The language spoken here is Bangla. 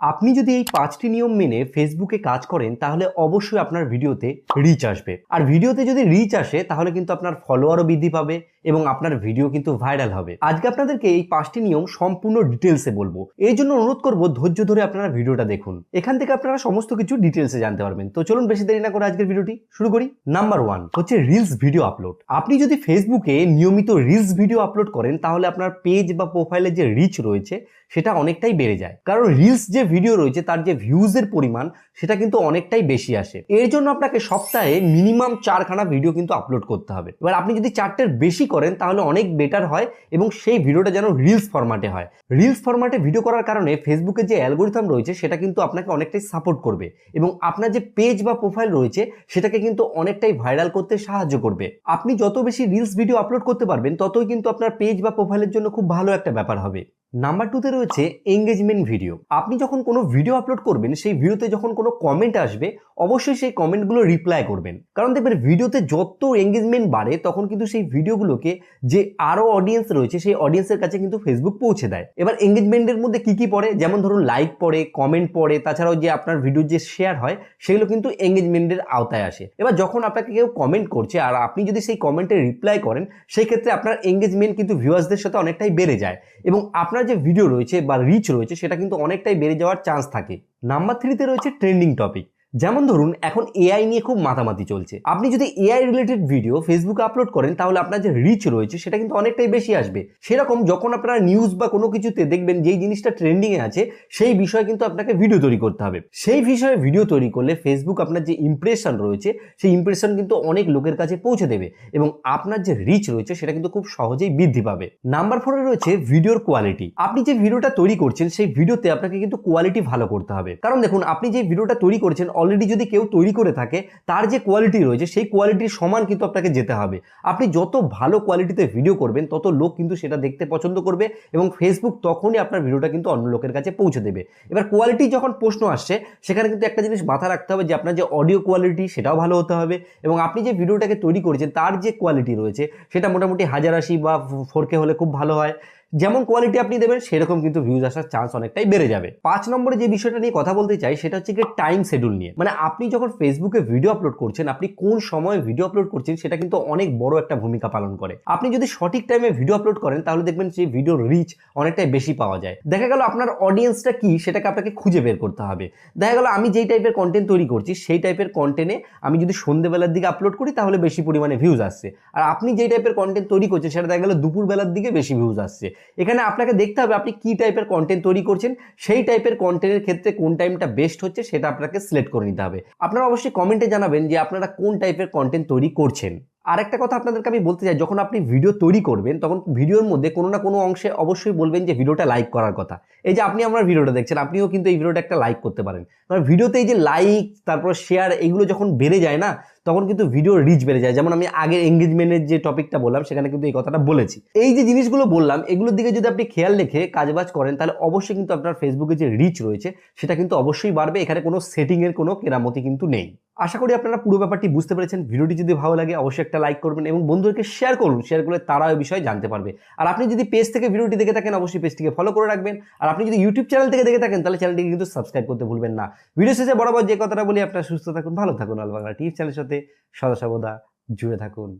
আপনি যদি এই পাঁচটি নিয়ম মেনে ফেসবুকে কাজ করেন, তাহলে অবশ্যই আপনার ভিডিওতে রিচ আসবে। আর ভিডিওতে যদি রিচ আসে, তাহলে কিন্তু আপনার ফলোয়ারও বৃদ্ধি পাবে এবং আপনার ভিডিও কিন্তু ভাইরাল হবে। আজকে আপনাদেরকে এই পাঁচটি নিয়ম সম্পূর্ণ ডিটেলসে বলব। এই জন্য অনুরোধ করব, ধৈর্য ধরে আপনারা ভিডিওটা দেখুন। এখান থেকে আপনারা সমস্ত কিছু ডিটেলসে জানতে পারবেন। তো চলুন বেশি দেরি না করে আজকের ভিডিওটি শুরু করি। নাম্বার ওয়ান হচ্ছে রিলস ভিডিও আপলোড আপনি যদি ফেসবুকে নিয়মিত রিলস ভিডিও আপলোড করেন, তাহলে আপনার পেজ বা প্রোফাইলে যে রিচ রয়েছে, সেটা অনেকটাই বেড়ে যায়। কারণ রিলস যে ভিডিও রয়েছে, তার যে ভিউজের পরিমাণ, সেটা কিন্তু অনেকটাই বেশি আসে। এর জন্য আপনাকে সপ্তাহে মিনিমাম চারখানা ভিডিও কিন্তু আপলোড করতে হবে। এবার আপনি যদি চারটের বেশি করেন, তাহলে অনেক বেটার হয় এবং সেই ভিডিওটা যেন রিলস ফরম্যাটে হয়। রিলস ফরম্যাটে ভিডিও করার কারণে ফেসবুকের যে অ্যালগোরিথম রয়েছে, সেটা কিন্তু আপনাকে অনেকটাই সাপোর্ট করবে এবং আপনার যে পেজ বা প্রোফাইল রয়েছে, সেটাকে কিন্তু অনেকটাই ভাইরাল করতে সাহায্য করবে। আপনি যত বেশি রিলস ভিডিও আপলোড করতে পারবেন, ততই কিন্তু আপনার পেজ বা প্রোফাইলের জন্য খুব ভালো একটা ব্যাপার হবে। নাম্বার টুতে রয়েছে এঙ্গেজমেন্ট ভিডিও আপনি যখন কোনো ভিডিও আপলোড করবেন, সেই ভিডিওতে যখন কোনো কমেন্ট আসবে, অবশ্যই সেই কমেন্টগুলো রিপ্লাই করবেন। কারণ দেখবেন ভিডিওতে যত এঙ্গেজমেন্ট বাড়ে, তখন কিন্তু সেই ভিডিওগুলোকে যে আরও অডিয়েন্স রয়েছে, সেই অডিয়েন্সের কাছে কিন্তু ফেসবুক পৌঁছে দেয়। এবার এঙ্গেজমেন্টের মধ্যে কি কি পড়ে? যেমন ধরুন লাইক পড়ে কমেন্ট পড়ে, তাছাড়াও যে আপনার ভিডিও যে শেয়ার হয়, সেগুলো কিন্তু এঙ্গেজমেন্টের আওতায় আসে। এবার যখন আপনাকে কেউ কমেন্ট করছে, আর আপনি যদি সেই কমেন্টে রিপ্লাই করেন, সেই ক্ষেত্রে আপনার এঙ্গেজমেন্ট কিন্তু ভিউয়ার্সদের সাথে অনেকটাই বেড়ে যায়। এবং আপনার যে ভিডিও রয়েছে বা রিচ রয়েছে, সেটা কিন্তু অনেকটাই বেড়ে যাওয়ার চান্স থাকে। নাম্বার থ্রিতে রয়েছে ট্রেন্ডিং টপিক যেমন ধরুন, এখন এআই নিয়ে খুব মাতামাতি চলছে। আপনি যদি এআই রিলেটেড ভিডিও ফেসবুকে আপলোড করেন, তাহলে আপনার যে রিচ রয়েছে, সেটা কিন্তু অনেকটাই বেশি আসবে। সেরকম যখন আপনারা নিউজ বা কোনো কিছুতে দেখবেন, যেই জিনিসটা ট্রেন্ডিংয়ে আছে, সেই বিষয়ে কিন্তু আপনাকে ভিডিও তৈরি করতে হবে। সেই বিষয়ে ভিডিও তৈরি করলে ফেসবুক আপনার যে ইমপ্রেশন রয়েছে, সেই ইমপ্রেশন কিন্তু অনেক লোকের কাছে পৌঁছে দেবে এবং আপনার যে রিচ রয়েছে, সেটা কিন্তু খুব সহজেই বৃদ্ধি পাবে। নাম্বার ফোরে রয়েছে ভিডিওর কোয়ালিটি আপনি যে ভিডিওটা তৈরি করছেন, সেই ভিডিওতে আপনাকে কিন্তু কোয়ালিটি ভালো করতে হবে। কারণ দেখুন, আপনি যে ভিডিওটা তৈরি করছেন অলরেডি যদি কেউ তৈরি করে থাকে, তার যে কোয়ালিটি রয়েছে, সেই কোয়ালিটির সমান কিন্তু আপনাকে যেতে হবে। আপনি যত ভালো কোয়ালিটিতে ভিডিও করবেন, তত লোক কিন্তু সেটা দেখতে পছন্দ করবে এবং ফেসবুক তখনই আপনার ভিডিওটা কিন্তু অন্য লোকের কাছে পৌঁছে দেবে। এবার কোয়ালিটি যখন প্রশ্ন আসছে, সেখানে কিন্তু একটা জিনিস মাথায় রাখতে হবে যে, আপনার যে অডিও কোয়ালিটি সেটাও ভালো হতে হবে এবং আপনি যে ভিডিওটাকে তৈরি করেছেন, তার যে কোয়ালিটি রয়েছে, সেটা মোটামুটি হাজার আশি বা ফোরকে হলে খুব ভালো হয়। যেমন কোয়ালিটি আপনি দেবেন, সেরকম কিন্তু ভিউজ আসার চান্স অনেকটাই বেড়ে যাবে। পাঁচ নম্বরে যে বিষয়টা নিয়ে কথা বলতে চাই, সেটা হচ্ছে টাইম শেডিউল নিয়ে। মানে আপনি যখন ফেসবুকে ভিডিও আপলোড করছেন, আপনি কোন সময় ভিডিও আপলোড করছেন, সেটা কিন্তু অনেক বড় একটা ভূমিকা পালন করে। আপনি যদি সঠিক টাইমে ভিডিও আপলোড করেন, তাহলে দেখবেন সেই ভিডিওর রিচ অনেকটাই বেশি পাওয়া যায়। দেখা গেল আপনার অডিয়েন্সটা কি, সেটাকে আপনাকে খুঁজে বের করতে হবে। দেখা গেল আমি যেই টাইপের কন্টেন্ট তৈরি করছি, সেই টাইপের কন্টেন্টে আমি যদি সন্ধ্যেবেলার দিকে আপলোড করি, তাহলে বেশি পরিমাণে ভিউজ আসছে। আর আপনি যেই টাইপের কন্টেন্ট তৈরি করছেন, সেটা দেখা গেল দুপুরবেলার দিকে বেশি ভিউজ আসছে। এখানে আপনাকে দেখতে হবে আপনি কি টাইপের কন্টেন্ট তৈরি করছেন, সেই টাইপের কন্টেন্টের ক্ষেত্রে কোন টাইমটা বেস্ট হচ্ছে সেটা আপনাকে সিলেক্ট করে নিতে হবে। আপনারা অবশ্যই কমেন্টে জানাবেন যে আপনারা কোন টাইপের কন্টেন্ট তৈরি করছেন। আরেকটা কথা আপনাদেরকে আমি বলতে চাই, যখন আপনি ভিডিও তৈরি করবেন, তখন ভিডিওর মধ্যে কোনো না কোনো অংশে অবশ্যই বলবেন যে ভিডিওটা লাইক করার কথা। এই যে আপনি আমার ভিডিওটা দেখছেন, আপনিও কিন্তু এই ভিডিওটা একটা লাইক করতে পারেন। কারণ ভিডিওতে এই যে লাইক তারপর শেয়ার এগুলো যখন বেড়ে যায় না, তখন কিন্তু ভিডিও রিচ বেড়ে যায়। যেমন আমি আগের এঙ্গেজমেন্টের যে টপিকটা বললাম, সেখানে কিন্তু এই কথাটা বলেছি। এই যে জিনিসগুলো বললাম, এগুলোর দিকে যদি আপনি খেয়াল রেখে কাজবাজ করেন, তাহলে অবশ্যই কিন্তু আপনার ফেসবুকে যে রিচ রয়েছে, সেটা কিন্তু অবশ্যই বাড়বে। এখানে কোনো সেটিংয়ের কোনো কেরামতি কিন্তু নেই। আশা করি আপনারা পুরো ব্যাপারটি বুঝতে পেরেছেন। ভিডিওটি যদি ভালো লাগে, অবশ্যই একটা লাইক করবেন এবং বন্ধুদেরকে শেয়ার করুন। শেয়ার করলে তারা ওই বিষয়ে জানতে পারবে। আর আপনি যদি পেজ থেকে ভিডিওটি দেখে থাকেন, অবশ্যই পেজটিকে ফলো করে রাখবেন। আর আপনি যদি ইউটিউব চ্যানেল থেকে দেখে থাকেন, তাহলে চ্যানেলটিকে কিন্তু সাবস্ক্রাইব করতে ভুলবেন না। ভিডিও শেষে বরাবর যে কথাটা বলি, আপনারা সুস্থ থাকুন, ভালো থাকুন। আল বাংলা টিভি চ্যানেলের সাথে সদা সর্বদা জুড়ে থাকুন।